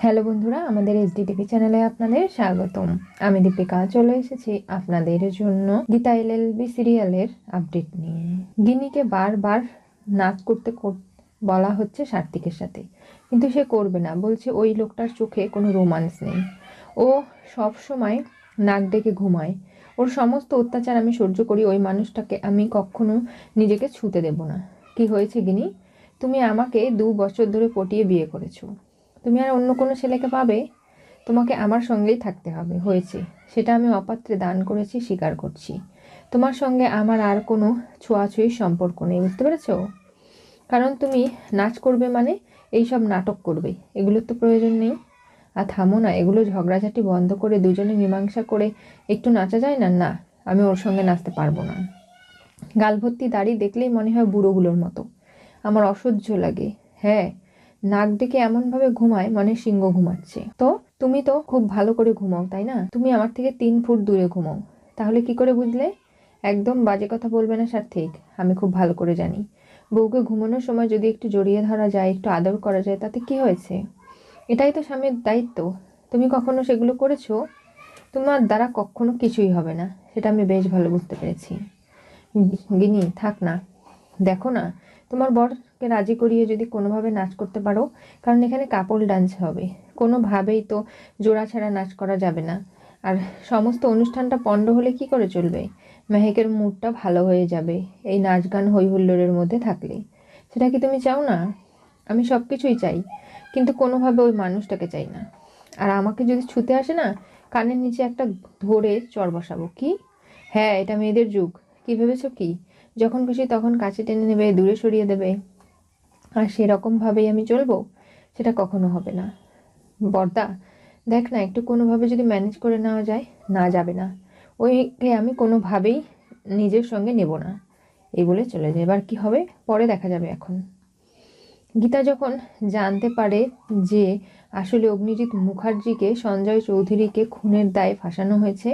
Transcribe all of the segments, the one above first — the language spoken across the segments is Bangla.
হ্যালো বন্ধুরা, আমাদের এইচডি টিভি চ্যানেলে আপনাদের স্বাগতম। আমি দীপিকা, চলে এসেছি আপনাদের জন্য গীতা এল এলএলবি সিরিয়ালের আপডেট নিয়ে। গিনিকে বারবার নাচ করতে বলা হচ্ছে সার্থিকের সাথে। কিন্তু সে করবে না, বলছে ওই লোকটার চোখে কোনো রোমান্স নেই। ও সব সময় নাক ডেকে ঘুমায়। ওর সমস্ত অত্যাচার আমি সহ্য করি, ওই মানুষটাকে আমি কখনো নিজেকে ছুতে দেব না। কি হয়েছে গিনি? তুমি আমাকে দু বছর ধরে পটিয়ে বিয়ে করেছ। তুমি আর অন্য কোনো ছেলেকে পাবে? তোমাকে আমার সঙ্গেই থাকতে হবে, হয়েছে। সেটা আমি অপাত্রে দান করেছি, স্বীকার করছি। তোমার সঙ্গে আমার আর কোনো ছোঁয়াছুঁয়ির সম্পর্ক নেই, বুঝতে পেরেছ? কারণ তুমি নাচ করবে মানে এই সব নাটক করবে, এগুলোর তো প্রয়োজন নেই। আর থামো না, এগুলো ঝগড়াঝাটি বন্ধ করে দুজনে মীমাংসা করে একটু নাচা যায় না? না, আমি ওর সঙ্গে নাচতে পারব না। গাল ভর্তি দাড়ি দেখলেই মনে হয় বুড়োগুলোর মতো। আমার অসহ্য লাগে। হ্যাঁ নাক ডেকে এমনভাবে ঘুমায় মানে সিংহ ঘুমাচ্ছে। তো তুমি তো খুব ভালো করে ঘুমাও, তাই না? তুমি আমার থেকে তিন ফুট দূরে ঘুমাও। তাহলে কি করে বুঝলে? একদম বাজে কথা বলবে না সার্থিক, আমি খুব ভালো করে জানি। বউকে ঘুমানোর সময় যদি একটু জড়িয়ে ধরা যায়, একটু আদর করা যায়, তাতে কি হয়েছে? এটাই তো স্বামীর দায়িত্ব। তুমি কখনো সেগুলো করেছ? তোমার দ্বারা কখনো কিছুই হবে না, সেটা আমি বেশ ভালো বুঝতে পেরেছি। গিনি থাক না। দেখো না, তোমার বরকে রাজি করিয়ে যদি কোনোভাবে নাচ করতে পারো, কারণ এখানে কাপল ডান্স হবে। কোনোভাবেই তো জোড়া ছাড়া নাচ করা যাবে না। আর সমস্ত অনুষ্ঠানটা পণ্ড হলে কি করে চলবে? মেহেকের মুডটা ভালো হয়ে যাবে, এই নাচ গান হই হুল্লোড়ের মধ্যে থাকলে। সেটা কি তুমি চাও না? আমি সব কিছুই চাই, কিন্তু কোনোভাবে ওই মানুষটাকে চাই না। আর আমাকে যদি ছুতে আসে না, কানের নিচে একটা ধরে চর বসাবো। কি? হ্যাঁ এটা মেয়েদের যুগ। কি ভেবেছো কি? যখন খুশি তখন কাছে টেনে নেবে, দূরে সরিয়ে দেবে। আর সেরকমভাবেই আমি চলবো, সেটা কখনো হবে না। বর্দা, দেখ না, একটু কোনোভাবে যদি ম্যানেজ করে নেওয়া যায়, না যাবে না। ওইকে আমি কোনোভাবেই নিজের সঙ্গে নেব না। এই বলে চলে যায়। এবার কি হবে? পরে দেখা যাবে এখন। গীতা যখন জানতে পারে যে আসলে অগ্নিজিৎ মুখার্জিকে সঞ্জয় চৌধুরীকে খুনের দায়ে ফাঁসানো হয়েছে,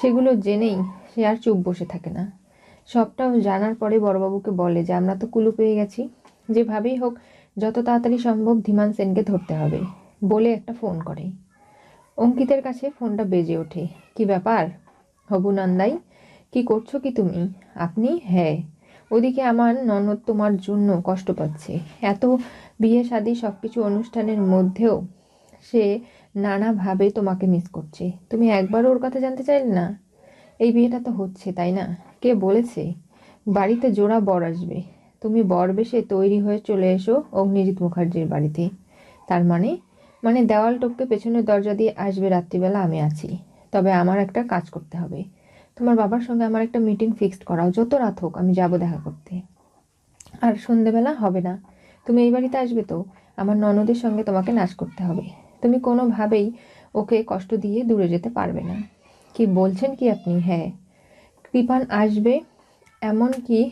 সেগুলো জেনেই সে আর চুপ বসে থাকে না। সবটাও জানার পরে বড়বাবুকে বলে যে, আমরা তো কুলু পেয়ে গেছি। যেভাবেই হোক, যত তাড়াতাড়ি সম্ভব ধীমান সেনকে ধরতে হবে, বলে একটা ফোন করে। অঙ্কিতের কাছে ফোনটা বেজে ওঠে। কি ব্যাপার? হবু নন্দাই, কি করছ কি তুমি? আপনি? হ্যাঁ। ওদিকে আমার ননদ তোমার জন্য কষ্ট পাচ্ছে। এত বিয়ে শাদি সব কিছু অনুষ্ঠানের মধ্যেও সে নানাভাবে তোমাকে মিস করছে। তুমি একবার ওর কথা জানতে চাইলে না? এই বিয়েটা তো হচ্ছে, তাই না? কে বলেছে? বাড়িতে জোড়া বর আসবে। তুমি বর বেশে তৈরি হয়ে চলে এসো অগ্নিজিৎ মুখার্জির বাড়িতে। তার মানে মানে দেওয়াল টপকে পেছনের দরজা দিয়ে আসবে রাত্রিবেলা আমি আছি। তবে আমার একটা কাজ করতে হবে। তোমার বাবার সঙ্গে আমার একটা মিটিং ফিক্সড করাও, যত রাত হোক, আমি যাব দেখা করতে। আর সন্ধেবেলা হবে না। তুমি এই বাড়িতে আসবে তো? আমার ননদের সঙ্গে তোমাকে নাচ করতে হবে। তুমি কোনোভাবেই ওকে কষ্ট দিয়ে দূরে যেতে পারবে না। কি বলছেন কি আপনি? হ্যাঁ। কৃপান আসবে এমন কি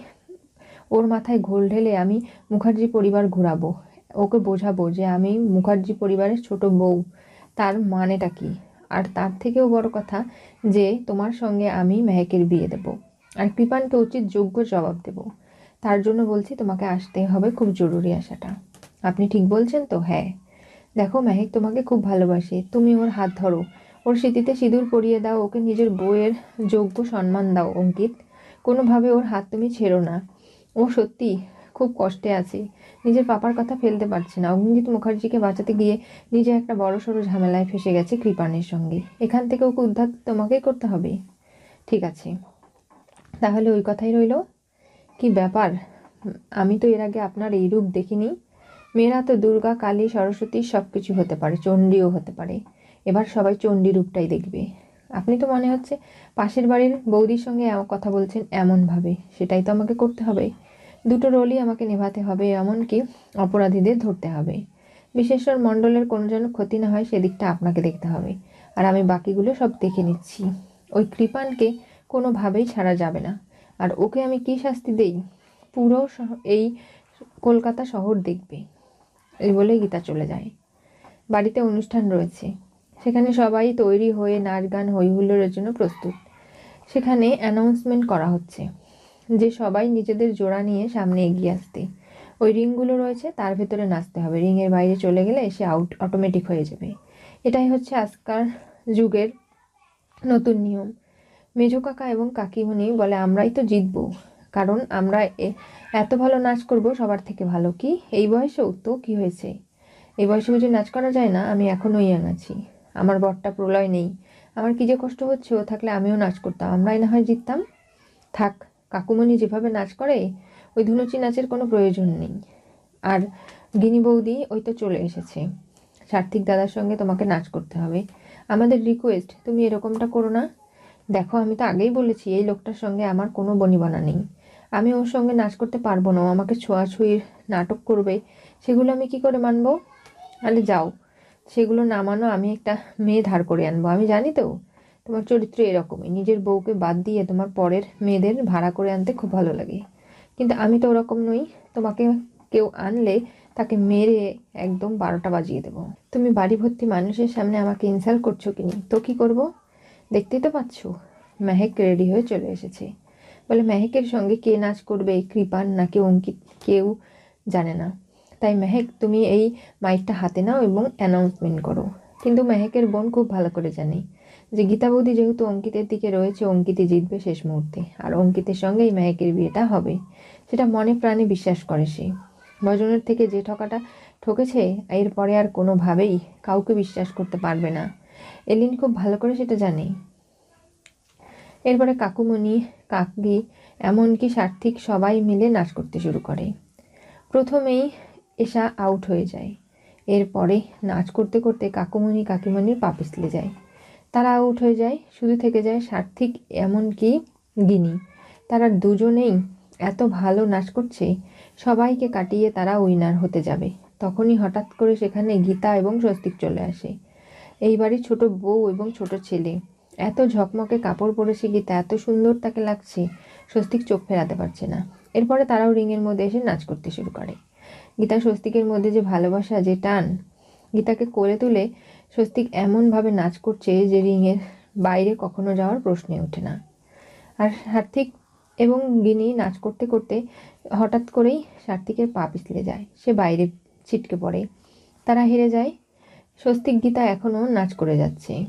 ওর মাথায় ঘোল ঢেলে আমি মুখার্জি পরিবার ঘোরাবো। ওকে বোঝাবো যে আমি মুখার্জি পরিবারের ছোট বউ। তার মানেটা কি? আর তার থেকেও বড় কথা যে তোমার সঙ্গে আমি মেহেকের বিয়ে দেব। আর কৃপানকে উচিত যোগ্য জবাব দেব। তার জন্য বলছি তোমাকে আসতে হবে খুব জরুরি আসাটা আপনি ঠিক বলছেন তো? হ্যাঁ। দেখো, মেহেক তোমাকে খুব ভালোবাসে। তুমি ওর হাত ধরো। ওর স্মৃতিতে সিঁদুর পরিয়ে দাও, ওকে নিজের বউয়ের যোগ্য সম্মান দাও, অঙ্কিত। কোনোভাবে ওর হাত তুমি ছেড়ো না। ও সত্যি, খুব কষ্টে আছে। নিজের পাপার কথা ফেলতে পারছে না। অগ্নিজিৎ মুখার্জিকে বাঁচাতে গিয়ে নিজে একটা বড় সড়ো ঝামেলায় ফেসে গেছে কৃপানের সঙ্গে। এখান থেকে ওকে উদ্ধার তোমাকেই করতে হবে। ঠিক আছে। তাহলে ওই কথাই রইল। কি ব্যাপার? আমি তো এর আগে আপনার এই রূপ দেখিনি। মেয়েরা তো দুর্গা, কালী, সরস্বতী সব কিছু হতে পারে, চণ্ডীও হতে পারে। এবার সবাই চণ্ডী রূপটাই দেখবে। আপনি তো মনে হচ্ছে পাশের বাড়ির বৌদির সঙ্গে কথা বলছেন এমনভাবে। সেটাই তো আমাকে করতে হবে। দুটো রোলই আমাকে নেভাতে হবে, এমনকি অপরাধীদের ধরতে হবে। বিশেষর মণ্ডলের কোনো যেন ক্ষতি না হয়, সেদিকটা আপনাকে দেখতে হবে। আর আমি বাকিগুলো সব দেখে নিচ্ছি। ওই কৃপানকে কোনোভাবেই ছাড়া যাবে না। আর ওকে আমি কী শাস্তি দেই? পুরো এই কলকাতা শহর দেখবে। এই বলে গীতা চলে যায়। বাড়িতে অনুষ্ঠান রয়েছে। সেখানে সবাই তৈরি হয়ে নাচ গান হই হুল্লোড়ের জন্য প্রস্তুত। সেখানে অ্যানাউন্সমেন্ট করা হচ্ছে। যে সবাই নিজেদের জোড়া নিয়ে সামনে এগিয়ে আসতে। ওই রিংগুলো রয়েছে, তার ভেতরে নাচতে হবে। রিংয়ের বাইরে চলে গেলে সে আউট অটোমেটিক হয়ে যাবে। এটাই হচ্ছে আজকাল যুগের নতুন নিয়ম। মেজো কাকা এবং কাকিমণি বলে, আমরাই তো জিতবো। কারণ আমরা এত ভালো নাচ করব, সবার থেকে ভালো। কি? এই বয়সেও তো কি হয়েছে? এই বয়সে বুঝি নাচ করা যায় না? আমি এখনও ইয়াং আছি। আমার বরটা প্রলয় নেই। আমার কি যে কষ্ট হচ্ছে, ও থাকলে আমিও নাচ করতাম। আমরাই না হয় জিততাম। থাক কাকুমণি যেভাবে নাচ করে, ওই ধুনুচি নাচের কোনো প্রয়োজন নেই। আর গিনি বৌদি, ওই তো চলে এসেছে। সার্থিক দাদার সঙ্গে তোমাকে নাচ করতে হবে। আমাদের রিকোয়েস্ট তুমি এরকমটা করো না। দেখো, আমি তো আগেই বলেছি, এই লোকটার সঙ্গে আমার কোনো বনিবনা নেই। আমি ওর সঙ্গে নাচ করতে পারব না আমাকে ছোঁয়াছুঁয়ির নাটক করবে। সেগুলো আমি কি করে মানবো? আরে যাও, সেগুলো না মানো, আমি একটা মেয়ে ধার করে আনব। আমি জানি তো। তোমার চরিত্র এরকমই। নিজের বউকে বাদ দিয়ে তোমার পরের মেয়েদের ভাড়া করে আনতে খুব ভালো লাগে। কিন্তু আমি তো ওরকম নই। তোমাকে কেউ আনলে তাকে মেরে একদম বারোটা বাজিয়ে দেবো। তুমি বাড়ি ভর্তি মানুষের সামনে আমাকে ইনসাল্ট করছ কি নি? তো কি করব? দেখতেই তো পাচ্ছ, মেহেক রেডি হয়ে চলে এসেছে। বলে, মেহেকের সঙ্গে কে নাচ করবে? কৃপান নাকি অঙ্কিত? কেউ জানে না। তাই মেহেক, তুমি এই মাইকটা হাতে নাও এবং অ্যানাউন্সমেন্ট করো। কিন্তু মেহেকের বোন খুব ভালো করে জানে। যে গীতা বৌদি যেহেতু অঙ্কিতের দিকে রয়েছে, অঙ্কিতই জিতবে শেষ মুহূর্তে। আর অঙ্কিতের সঙ্গেই মেহেকের বিয়েটা হবে, সেটা মনে প্রাণে বিশ্বাস করে সে। বজনের থেকে যে ঠকাটা ঠকেছে, এরপরে আর কোনোভাবেই কাউকে বিশ্বাস করতে পারবে না। এলিন খুব ভালো করে সেটা জানে। এরপরে কাকুমণি কাকি এমনকি সার্থিক সবাই মিলে নাচ করতে শুরু করে। প্রথমেই এসা আউট হয়ে যায়। এরপরে নাচ করতে করতে কাকুমণি কাকিমণির পা পিছলে যায়। তারা আউট হয়ে যায়, শুধু থেকে যায় সার্থিক এমনকি গিনি। তারা দুজনেই এত ভালো নাচ করছে, সবাইকে কাটিয়ে তারা উইনার হতে যাবে। তখনই হঠাৎ করে সেখানে গীতা এবং স্বস্তিক চলে আসে। এই বাড়ির ছোট বউ এবং ছোট ছেলে। এত ঝকমকে কাপড় পরেছে গীতা, এত সুন্দর তাকে লাগছে, স্বস্তিক চোখ ফেরাতে পারছে না। এরপরে তারাও রিংয়ের মধ্যে এসে নাচ করতে শুরু করে। গীতা স্বস্তিকের মধ্যে যে ভালোবাসা, যে টান, গীতাকে কোলে তুলে স্বস্তিক এমনভাবে নাচ করছে যে রিংয়ের বাইরে কখনো যাওয়ার প্রশ্নে ওঠে না। আর সার্থিক এবং গিনি নাচ করতে করতে হঠাৎ করেই সার্থিকের পা পিছলে যায়। সে বাইরে ছিটকে পড়ে। তারা হেরে যায়। স্বস্তিক গীতা এখনও নাচ করে যাচ্ছে।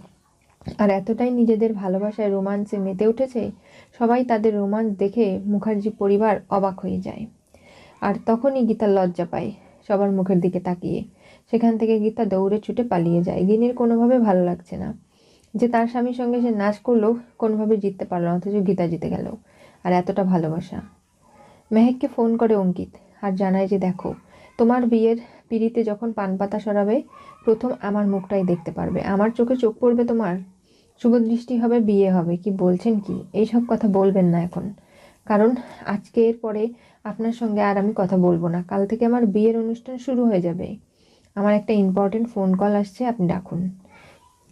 আর এতটাই নিজেদের ভালোবাসায় রোমান্সে মেতে উঠেছে, সবাই তাদের রোমান্স দেখে মুখার্জি পরিবার অবাক হয়ে যায়। আর তখনই গীতা লজ্জা পায় সবার মুখের দিকে তাকিয়ে। সেখান থেকে গীতা দৌড়ে ছুটে পালিয়ে যায়। গিনির কোনোভাবে ভালো লাগছে না। যে তার স্বামীর সঙ্গে সে নাচ করলেও কোনোভাবে জিততে পারল না, অথচ গীতা জিতে গেল। আর এতটা ভালোবাসা। মেহেককে ফোন করে অঙ্কিত আর জানায় যে, দেখো, তোমার বিয়ের পিড়িতে যখন পান পাতা সরাবে, প্রথম আমার মুখটাই দেখতে পারবে। আমার চোখে চোখ পড়বে তোমার। শুভ দৃষ্টি হবে, বিয়ে হবে। কি বলছেন কি? এইসব কথা বলবেন না এখন। কারণ আজকের পরে আপনার সঙ্গে আর আমি কথা বলব না। কাল থেকে আমার বিয়ের অনুষ্ঠান শুরু হয়ে যাবে। আমার একটা ইম্পর্টেন্ট ফোন কল আসছে, আপনি ডাকুন।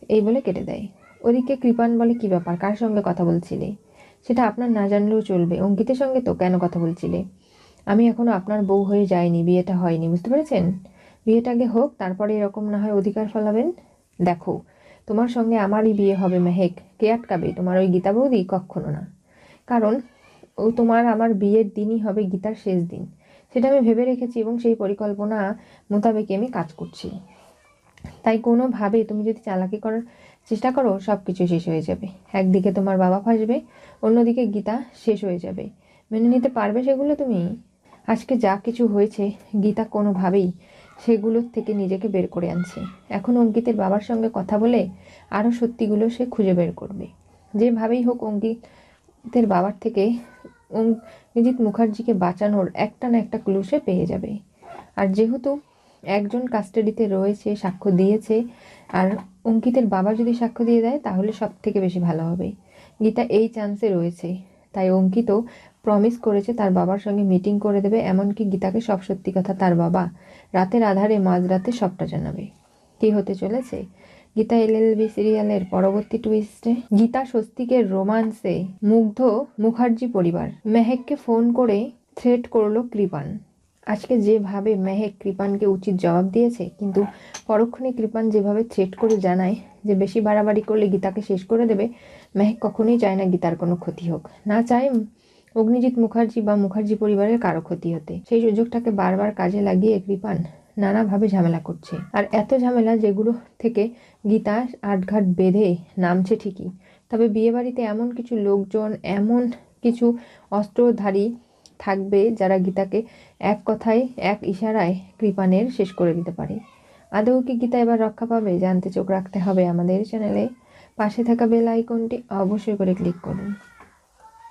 এই বলে কেটে দেয়। ওদিকে কৃপান বলে, কি ব্যাপার? কার সঙ্গে কথা বলছিলে? সেটা আপনার না জানলেও চলবে। অঙ্কিতের সঙ্গে তো কেন কথা বলছিলে? আমি এখনও আপনার বউ হয়ে যাইনি, বিয়েটা হয়নি, বুঝতে পেরেছেন? বিয়েটা আগে হোক, তারপরে এরকম না হয় অধিকার ফলাবেন? দেখো, তোমার সঙ্গে আমারই বিয়ে হবে, মেহেক। কে আটকাবে? তোমার ওই গীতা বৌদি? কখনো না। কারণ ও তোমার আমার বিয়ের দিনই হবে গীতার শেষ দিন। সেটা আমি ভেবে রেখেছি এবং সেই পরিকল্পনা মোতাবেক আমি কাজ করছি। তাই কোনোভাবে তুমি যদি চালাকি করার চেষ্টা করো সব কিছু শেষ হয়ে যাবে। একদিকে তোমার বাবা ফাঁসবে, অন্যদিকে গীতা শেষ হয়ে যাবে। মেনে নিতে পারবে সেগুলো তুমি? আজকে যা কিছু হয়েছে, গীতা কোনোভাবেই সেগুলোর থেকে নিজেকে বের করে আনছে। এখন অঙ্কিতের বাবার সঙ্গে কথা বলে আরও সত্যিগুলো সে খুঁজে বের করবে। যেভাবেই হোক, অঙ্কিতের বাবার থেকে অঙ্কিত মুখার্জিকে বাঁচানোর একটা না একটা ক্লু সে পেয়ে যাবে। আর যেহেতু একজন কাস্টাডিতে রয়েছে, সাক্ষ্য দিয়েছে, আর অঙ্কিতের বাবা যদি সাক্ষ্য দিয়ে দেয়, তাহলে সব থেকে বেশি ভালো হবে। গীতা এই চান্সে রয়েছে। তাই অঙ্কিত প্রমিস করেছে তার বাবার সঙ্গে মিটিং করে দেবে, এমনকি গীতাকে সব সত্যি কথা তার বাবা রাতের আধারে মাঝরাতে সবটা জানাবে। কি হতে চলেছে? গীতা এলএলবি সিরিয়ালের পরবর্তী টুইস্টে গীতা স্বস্তিকের রোমান্সে মুগ্ধ মুখার্জি পরিবার। মেহেককে ফোন করে থ্রেট করল কৃপান। আজকে যেভাবে মেহেক কৃপানকে উচিত জবাব দিয়েছে, কিন্তু পরক্ষণে কৃপান যেভাবে থ্রেট করে জানায় যে বেশি বাড়াবাড়ি করলে গীতাকে শেষ করে দেবে, মেহেক কখনোই চায় না গীতার কোনো ক্ষতি হোক। না চায় অগ্নিজিৎ মুখার্জি বা মুখার্জি পরিবারের কারও ক্ষতি হতে। সেই সুযোগটাকে বারবার কাজে লাগিয়ে কৃপান নানাভাবে ঝামেলা করছে। আর এত ঝামেলা যেগুলো থেকে গীতা আটঘাট বেঁধে নামছে ঠিকই। তবে বিয়েবাড়িতে এমন কিছু লোকজন, এমন কিছু অস্ত্রধারী থাকবে যারা গীতাকে এক কথায়, এক ইশারায় কৃপানের শেষ করে দিতে পারে। আদৌ কি গীতা এবার রক্ষা পাবে? জানতে চোখ রাখতে হবে আমাদের চ্যানেলে। পাশে থাকা বেল আইকনটি অবশ্যই করে ক্লিক করুন।